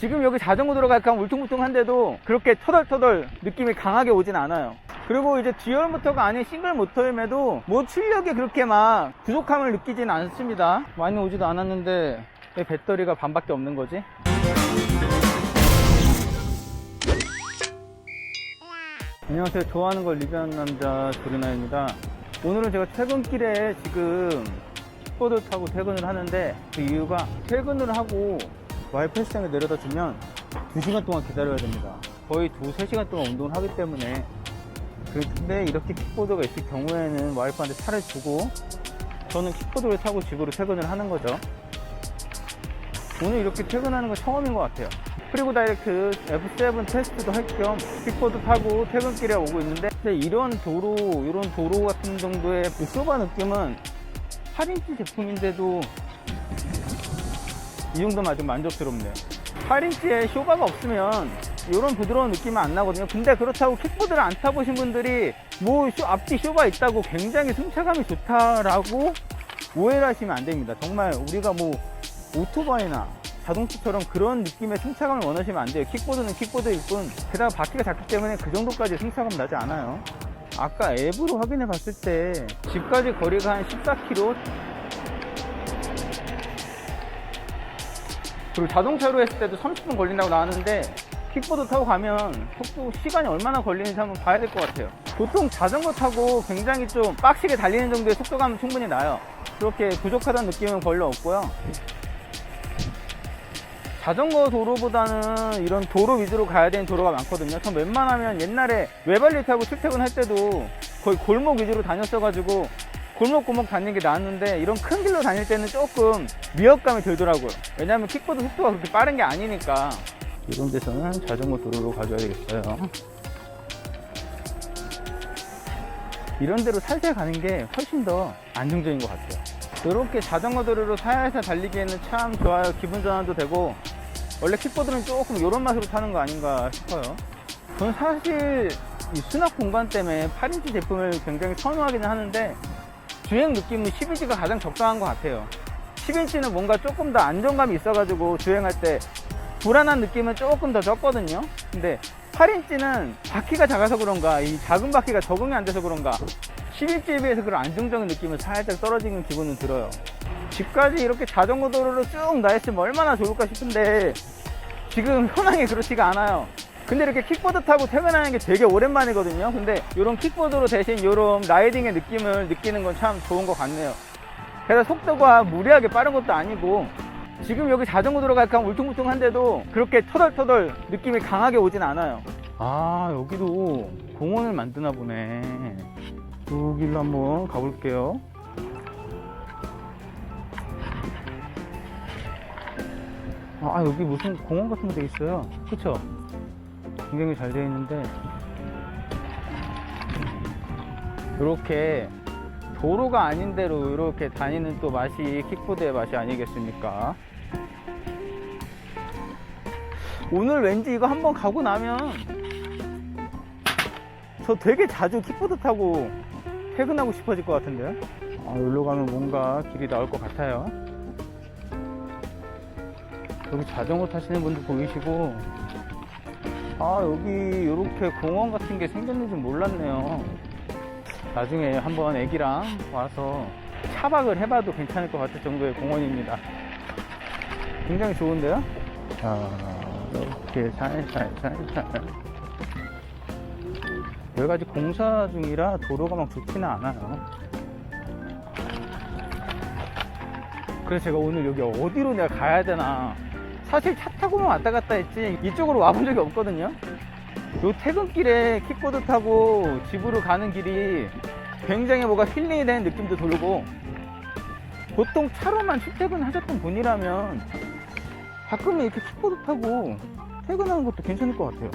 지금 여기 자전거 들어갈까 울퉁불퉁한데도 그렇게 터덜터덜 느낌이 강하게 오진 않아요. 그리고 이제 듀얼 모터가 아닌 싱글 모터임에도 뭐 출력이 그렇게 막 부족함을 느끼진 않습니다. 많이 오지도 않았는데 왜 배터리가 반밖에 없는 거지? 안녕하세요. 좋아하는 걸 리뷰하는 남자 조리나입니다. 오늘은 제가 퇴근길에 지금 킥보드 타고 퇴근을 하는데 그 이유가 퇴근을 하고 와이프 헬스장에 내려다 주면 2시간 동안 기다려야 됩니다. 거의 2, 3시간 동안 운동을 하기 때문에 근데 이렇게 킥보드가 있을 경우에는 와이프한테 차를 주고 저는 킥보드를 타고 집으로 퇴근을 하는 거죠. 오늘 이렇게 퇴근하는 건 처음인 것 같아요. 그리고 다이렉트 F7 테스트도 할 겸 킥보드 타고 퇴근길에 오고 있는데 이런 도로, 이런 도로 같은 정도의 그 소바 느낌은 8인치 제품인데도 이 정도면 아주 만족스럽네요. 8인치에 쇼바가 없으면 이런 부드러운 느낌은 안 나거든요. 근데 그렇다고 킥보드를 안 타보신 분들이 뭐 쇼- 앞뒤 쇼바 있다고 굉장히 승차감이 좋다라고 오해를 하시면 안 됩니다. 정말 우리가 뭐 오토바이나 자동차처럼 그런 느낌의 승차감을 원하시면 안 돼요. 킥보드는 킥보드일 뿐. 게다가 바퀴가 작기 때문에 그 정도까지 승차감 나지 않아요. 아까 앱으로 확인해 봤을 때 집까지 거리가 한 14km 그리고 자동차로 했을 때도 30분 걸린다고 나왔는데 킥보드 타고 가면 속도 시간이 얼마나 걸리는지 한번 봐야 될 것 같아요. 보통 자전거 타고 굉장히 좀 빡시게 달리는 정도의 속도감은 충분히 나요. 그렇게 부족하다는 느낌은 별로 없고요. 자전거 도로보다는 이런 도로 위주로 가야 되는 도로가 많거든요. 전 웬만하면 옛날에 외발리 타고 출퇴근할 때도 거의 골목 위주로 다녔어가지고 골목골목 다니는 게 나았는데 이런 큰 길로 다닐 때는 조금 위협감이 들더라고요. 왜냐하면 킥보드 속도가 그렇게 빠른 게 아니니까. 이런 데서는 자전거 도로로 가줘야 되겠어요. 이런 데로 살살 가는 게 훨씬 더 안정적인 것 같아요. 이렇게 자전거 도로로 살살 달리기에는 참 좋아요. 기분 전환도 되고 원래 킥보드는 조금 이런 맛으로 타는 거 아닌가 싶어요. 저는 사실 이 수납 공간 때문에 8인치 제품을 굉장히 선호하기는 하는데 주행 느낌은 12인치가 가장 적당한 것 같아요. 10인치는 뭔가 조금 더 안정감이 있어가지고 주행할 때 불안한 느낌은 조금 더 적거든요. 근데 8인치는 바퀴가 작아서 그런가, 이 작은 바퀴가 적응이 안 돼서 그런가, 11인치에 비해서 그런 안정적인 느낌은 살짝 떨어지는 기분은 들어요. 집까지 이렇게 자전거 도로로 쭉 나했으면 얼마나 좋을까 싶은데, 지금 현황이 그렇지가 않아요. 근데 이렇게 킥보드 타고 퇴근하는 게 되게 오랜만이거든요. 근데 이런 킥보드로 대신 이런 라이딩의 느낌을 느끼는 건 참 좋은 것 같네요. 게다가 속도가 무리하게 빠른 것도 아니고 지금 여기 자전거 들어갈까 울퉁불퉁한데도 그렇게 터덜터덜 느낌이 강하게 오진 않아요. 아 여기도 공원을 만드나 보네. 여기로 한번 가볼게요. 아 여기 무슨 공원 같은 거 돼 있어요. 그쵸? 굉장히 잘 되어 있는데 이렇게 도로가 아닌 데로 이렇게 다니는 또 맛이 킥보드의 맛이 아니겠습니까? 오늘 왠지 이거 한번 가고 나면 저 되게 자주 킥보드 타고 퇴근하고 싶어질 것 같은데요? 아, 여기로 가면 뭔가 길이 나올 것 같아요. 여기 자전거 타시는 분도 보이시고, 아, 여기 이렇게 공원 같은 게 생겼는지 몰랐네요. 나중에 한번 애기랑 와서 차박을 해봐도 괜찮을 것 같을 정도의 공원입니다. 굉장히 좋은데요? 자, 이렇게 살살살살. 여러 가지 공사 중이라 도로가 막 좋지는 않아요. 그래서 제가 오늘 여기 어디로 내가 가야 되나. 사실 차 타고만 왔다 갔다 했지 이쪽으로 와본 적이 없거든요. 요 퇴근길에 킥보드 타고 집으로 가는 길이 굉장히 뭐가 힐링이 되는 느낌도 들고 보통 차로만 출퇴근 하셨던 분이라면 가끔은 이렇게 킥보드 타고 퇴근하는 것도 괜찮을 것 같아요.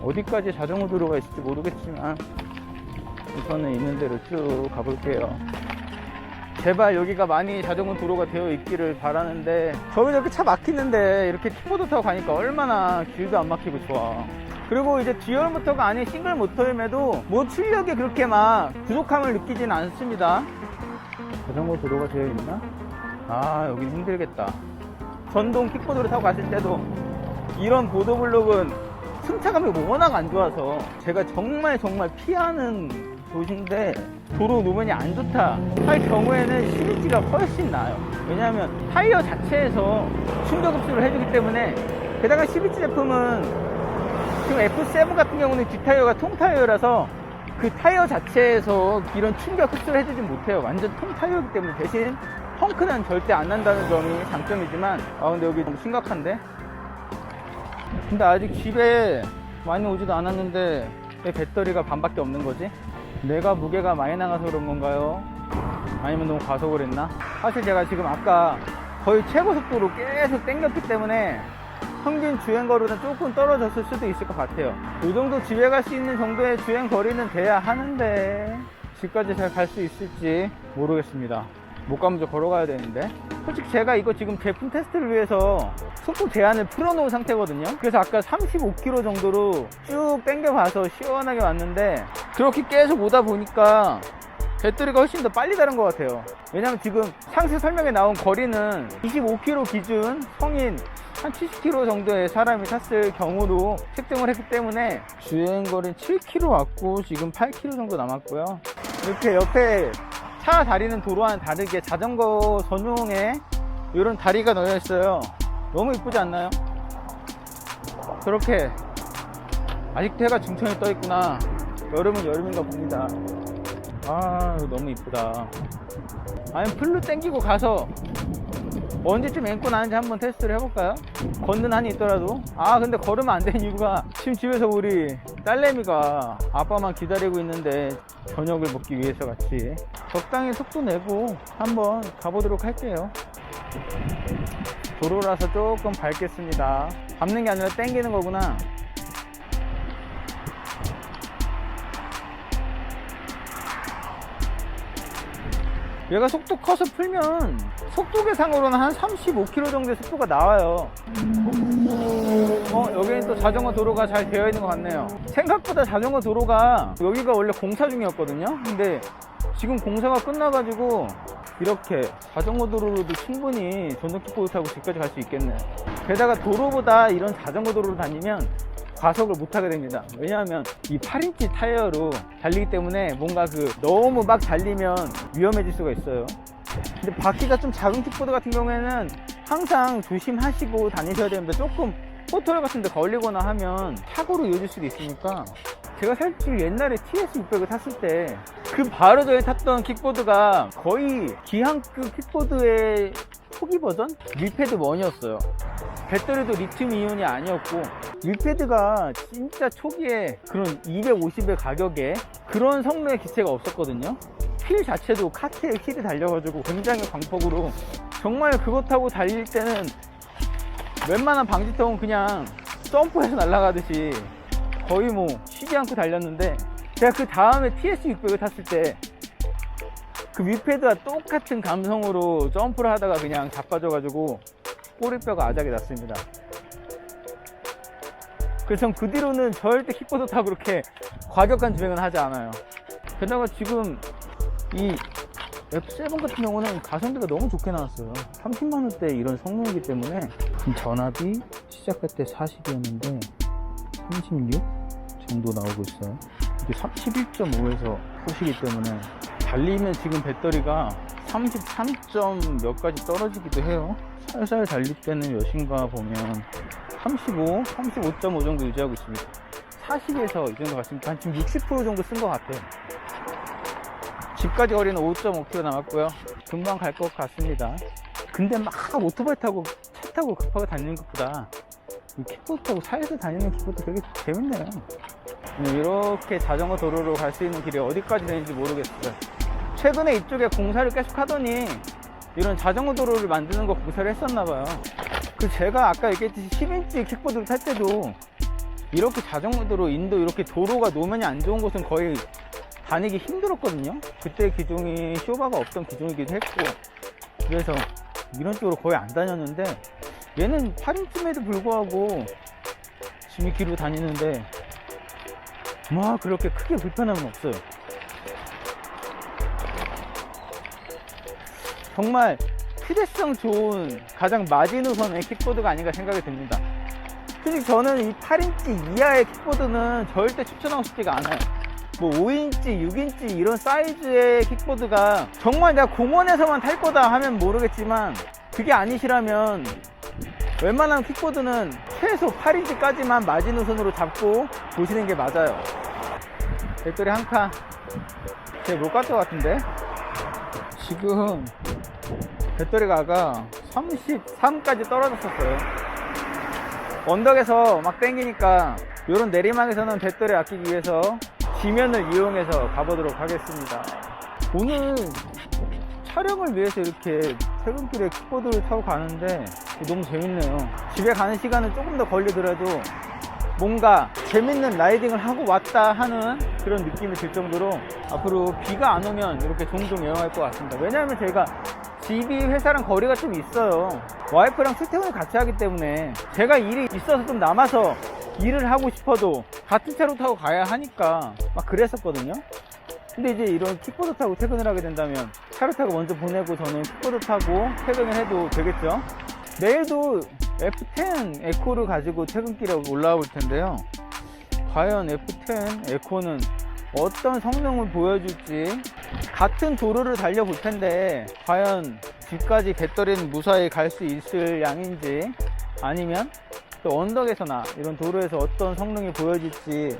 어디까지 자전거 도로가 있을지 모르겠지만 우선은 있는 대로 쭉 가볼게요. 제발 여기가 많이 자전거 도로가 되어 있기를 바라는데 저는 이렇게 차 막히는데 이렇게 킥보드 타고 가니까 얼마나 길도 안 막히고 좋아. 그리고 이제 듀얼 모터가 아닌 싱글 모터임에도 뭐 출력이 그렇게 막 부족함을 느끼진 않습니다. 자전거 도로가 되어 있나? 아 여기 힘들겠다. 전동 킥보드를 타고 갔을 때도 이런 보도블록은 승차감이 워낙 안 좋아서 제가 정말 정말 피하는 도시인데 도로 노면이 안 좋다 할 경우에는 CVT가 훨씬 나아요. 왜냐하면 타이어 자체에서 충격 흡수를 해주기 때문에 게다가 CVT 제품은 지금 F7 같은 경우는 뒷타이어가 통타이어라서 그 타이어 자체에서 이런 충격 흡수를 해주진 못해요. 완전 통타이어이기 때문에 대신 펑크는 절대 안 난다는 점이 장점이지만 아 근데 여기 너무 심각한데? 근데 아직 집에 많이 오지도 않았는데 왜 배터리가 반밖에 없는 거지? 내가 무게가 많이 나가서 그런 건가요? 아니면 너무 과속을 했나? 사실 제가 지금 아까 거의 최고 속도로 계속 당겼기 때문에 평균 주행 거리는 조금 떨어졌을 수도 있을 것 같아요. 이 정도 집에 갈 수 있는 정도의 주행 거리는 돼야 하는데 집까지 잘 갈 수 있을지 모르겠습니다. 못 가면 저 걸어가야 되는데. 솔직히 제가 이거 지금 제품 테스트를 위해서 속도 제한을 풀어놓은 상태거든요. 그래서 아까 35km 정도로 쭉 당겨봐서 시원하게 왔는데 그렇게 계속 오다 보니까 배터리가 훨씬 더 빨리 다른 것 같아요. 왜냐면 지금 상세 설명에 나온 거리는 25km 기준 성인 한 70km 정도의 사람이 탔을 경우로 측정을 했기 때문에 주행거리는 7km 왔고 지금 8km 정도 남았고요. 이렇게 옆에 차 다리는 도로와는 다르게 자전거 전용에 이런 다리가 놓여 있어요. 너무 이쁘지 않나요? 그렇게 아직도 해가 중천에 떠 있구나. 여름은 여름인가 봅니다. 아, 너무 이쁘다. 아니면 풀로 땡기고 가서 언제쯤 앵고 나는지 한번 테스트를 해볼까요? 걷는 한이 있더라도. 아, 근데 걸으면 안 되는 이유가 지금 집에서 우리 딸내미가 아빠만 기다리고 있는데 저녁을 먹기 위해서 같이 적당히 속도 내고 한번 가보도록 할게요. 도로라서 조금 밟겠습니다. 밟는 게 아니라 땡기는 거구나. 얘가 속도 커서 풀면 속도 계상으로는 한 35km 정도의 속도가 나와요. 어, 여기는 또 자전거 도로가 잘 되어 있는 것 같네요. 생각보다 자전거 도로가 여기가 원래 공사 중이었거든요. 근데 지금 공사가 끝나가지고 이렇게 자전거 도로로도 충분히 전동 킥보드 타고 집까지 갈 수 있겠네 요. 게다가 도로보다 이런 자전거 도로로 다니면 과속을 못하게 됩니다. 왜냐하면 이 8인치 타이어로 달리기 때문에 뭔가 그 너무 막 달리면 위험해질 수가 있어요. 근데 바퀴가 좀 작은 킥보드 같은 경우에는 항상 조심하시고 다니셔야 되는데 조금 포털 같은 데 걸리거나 하면 사고로 이어질 수도 있으니까 제가 사실 옛날에 TS600을 탔을 때 그 바로 전에 탔던 킥보드가 거의 기항급 킥보드의 초기 버전? 밀패드 1이었어요. 배터리도 리튬 이온이 아니었고 밀패드가 진짜 초기에 그런 250의 가격에 그런 성능의 기체가 없었거든요. 휠 자체도 카트에 휠이 달려가지고 굉장히 광폭으로 정말 그것 타고 달릴 때는 웬만한 방지턱은 그냥 점프해서 날아가듯이 거의 뭐 쉬지 않고 달렸는데 제가 그 다음에 TS600을 탔을 때 그 윗패드와 똑같은 감성으로 점프를 하다가 그냥 자빠져가지고 꼬리뼈가 아작이 났습니다. 그래서 전그 뒤로는 절대 킥보드 타고 그렇게 과격한 주행은 하지 않아요. 게다가 지금 이 F7 같은 경우는 가성비가 너무 좋게 나왔어요. 30만원대 이런 성능이기 때문에 전압이 시작할 때 40이었는데 36 정도 나오고 있어요. 이게 31.5에서 푸시기 때문에 달리면 지금 배터리가 33점 몇 가지 떨어지기도 해요. 살살 달릴 때는 몇인가 보면 35, 35.5 정도 유지하고 있습니다. 40에서 이 정도 한 지금 60% 정도 쓴 것 같아요. 집까지 거리는 5.5km 남았고요. 금방 갈 것 같습니다. 근데 막 오토바이 타고 차 타고 급하게 다니는 것보다 이 킥보드 타고 사이에서 다니는 킥보드 되게 재밌네요. 네, 이렇게 자전거 도로로 갈 수 있는 길이 어디까지 되는지 모르겠어요. 최근에 이쪽에 공사를 계속 하더니 이런 자전거 도로를 만드는 거 공사를 했었나봐요. 그 제가 아까 얘기했듯이 10인치 킥보드를 탈 때도 이렇게 자전거 도로, 인도 이렇게 도로가 노면이 안 좋은 곳은 거의 다니기 힘들었거든요. 그때 기종이 쇼바가 없던 기종이기도 했고 그래서 이런 쪽으로 거의 안 다녔는데 얘는 8인치임에도 불구하고 지금 이 길로 다니는데 뭐 그렇게 크게 불편함은 없어요. 정말 휴대성 좋은 가장 마지노선의 킥보드가 아닌가 생각이 듭니다. 솔직히 저는 이 8인치 이하의 킥보드는 절대 추천하고 싶지가 않아요. 뭐 5인치, 6인치 이런 사이즈의 킥보드가 정말 내가 공원에서만 탈 거다 하면 모르겠지만 그게 아니시라면 웬만한 킥보드는 최소 8인치까지만 마지노선으로 잡고 보시는 게 맞아요. 배터리 한 칸. 제못 갈 것 같은데? 지금 배터리가 아까 33까지 떨어졌었어요. 언덕에서 막 땡기니까 이런 내리막에서는 배터리 아끼기 위해서 지면을 이용해서 가보도록 하겠습니다. 오늘 촬영을 위해서 이렇게 퇴근길에 킥보드를 타고 가는데 너무 재밌네요. 집에 가는 시간은 조금 더 걸리더라도 뭔가 재밌는 라이딩을 하고 왔다 하는 그런 느낌이 들 정도로 앞으로 비가 안 오면 이렇게 종종 여행할 것 같습니다. 왜냐하면 제가 집이 회사랑 거리가 좀 있어요. 와이프랑 출퇴근을 같이 하기 때문에 제가 일이 있어서 좀 남아서 일을 하고 싶어도 같은 차로 타고 가야 하니까 막 그랬었거든요. 근데 이제 이런 킥보드 타고 퇴근을 하게 된다면 차를 타고 먼저 보내고 저는 킥보드 타고 퇴근을 해도 되겠죠. 내일도 F10 에코를 가지고 퇴근길에 올라와 볼 텐데요. 과연 F10 에코는 어떤 성능을 보여줄지 같은 도로를 달려볼 텐데 과연 집까지 배터리는 무사히 갈 수 있을 양인지 아니면 또 언덕에서나 이런 도로에서 어떤 성능이 보여질지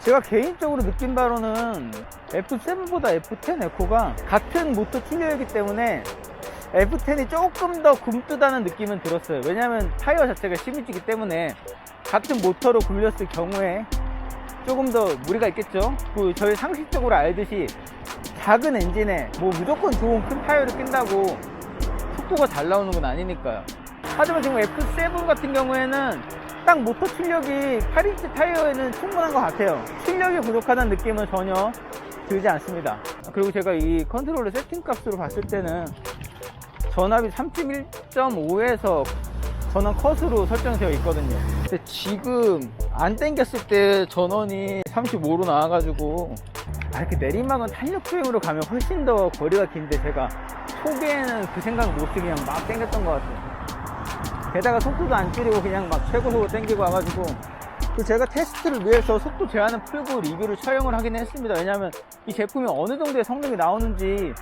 제가 개인적으로 느낀 바로는 F7보다 F10 에코가 같은 모터 출력이기 때문에 F10이 조금 더 굼뜨다는 느낌은 들었어요. 왜냐하면 타이어 자체가 10인치이기 때문에 같은 모터로 굴렸을 경우에 조금 더 무리가 있겠죠. 그 저희 상식적으로 알듯이 작은 엔진에 뭐 무조건 좋은 큰 타이어를 낀다고 속도가 잘 나오는 건 아니니까요. 하지만 지금 F7 같은 경우에는 딱 모터 출력이 8인치 타이어에는 충분한 것 같아요. 출력이 부족하다는 느낌은 전혀 들지 않습니다. 그리고 제가 이 컨트롤러 세팅 값으로 봤을 때는 전압이 31.5에서 전원 컷으로 설정되어 있거든요. 근데 지금 안 당겼을 때 전원이 35로 나와가지고 아, 이렇게 내리막은 탄력 주행으로 가면 훨씬 더 거리가 긴데 제가 초기에는 그 생각 못 쓰고 그냥 막 당겼던 것 같아요. 게다가 속도도 안 줄이고 그냥 막 최고속으로 당기고 와가지고 그 제가 테스트를 위해서 속도 제한을 풀고 리뷰를 촬영을 하긴 했습니다. 왜냐하면 이 제품이 어느 정도의 성능이 나오는지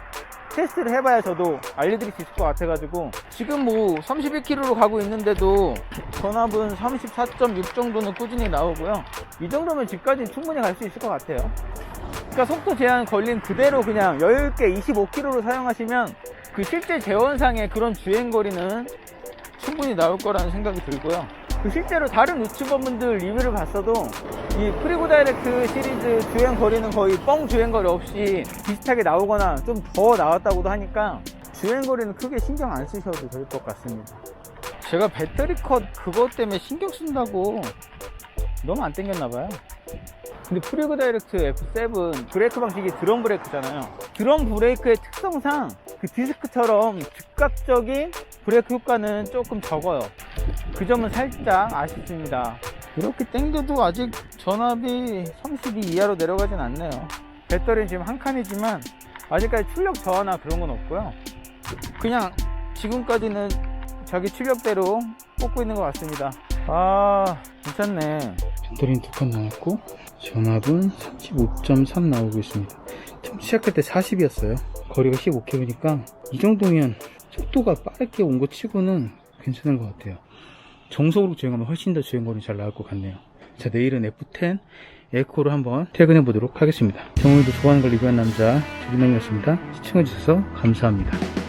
테스트를 해봐야 저도 알려드릴 수 있을 것 같아가지고 지금 뭐 31km로 가고 있는데도 전압은 34.6 정도는 꾸준히 나오고요. 이 정도면 집까지 충분히 갈 수 있을 것 같아요. 그러니까 속도 제한 걸린 그대로 그냥 여유있게 25km로 사용하시면 그 실제 재원상의 그런 주행거리는 충분히 나올 거라는 생각이 들고요. 그 실제로 다른 유튜버분들 리뷰를 봤어도 이 프리고 다이렉트 시리즈 주행 거리는 거의 뻥 주행 거리 없이 비슷하게 나오거나 좀 더 나왔다고도 하니까 주행 거리는 크게 신경 안 쓰셔도 될 것 같습니다. 제가 배터리 컷 그것 때문에 신경 쓴다고 너무 안 땡겼나 봐요. 근데 프리고 다이렉트 F7 브레이크 방식이 드럼 브레이크잖아요. 드럼 브레이크의 특성상 그 디스크처럼 즉각적인 브레이크 효과는 조금 적어요. 그 점은 살짝 아쉽습니다. 이렇게 땡겨도 아직 전압이 32 이하로 내려가진 않네요. 배터리는 지금 한 칸이지만 아직까지 출력 저하나 그런 건 없고요. 그냥 지금까지는 자기 출력대로 뽑고 있는 것 같습니다. 아, 괜찮네. 배터리는 두 칸 남았고, 전압은 35.3 나오고 있습니다. 처음 시작할 때 40이었어요. 거리가 15km니까 이 정도면 속도가 빠르게 온 거 치고는 괜찮은 것 같아요. 정속으로 주행하면 훨씬 더 주행거리 잘 나올 것 같네요. 자, 내일은 F10 에코로 한번 퇴근해 보도록 하겠습니다. 정우도 좋아하는 걸 리뷰한 남자 조진영이었습니다. 시청해주셔서 감사합니다.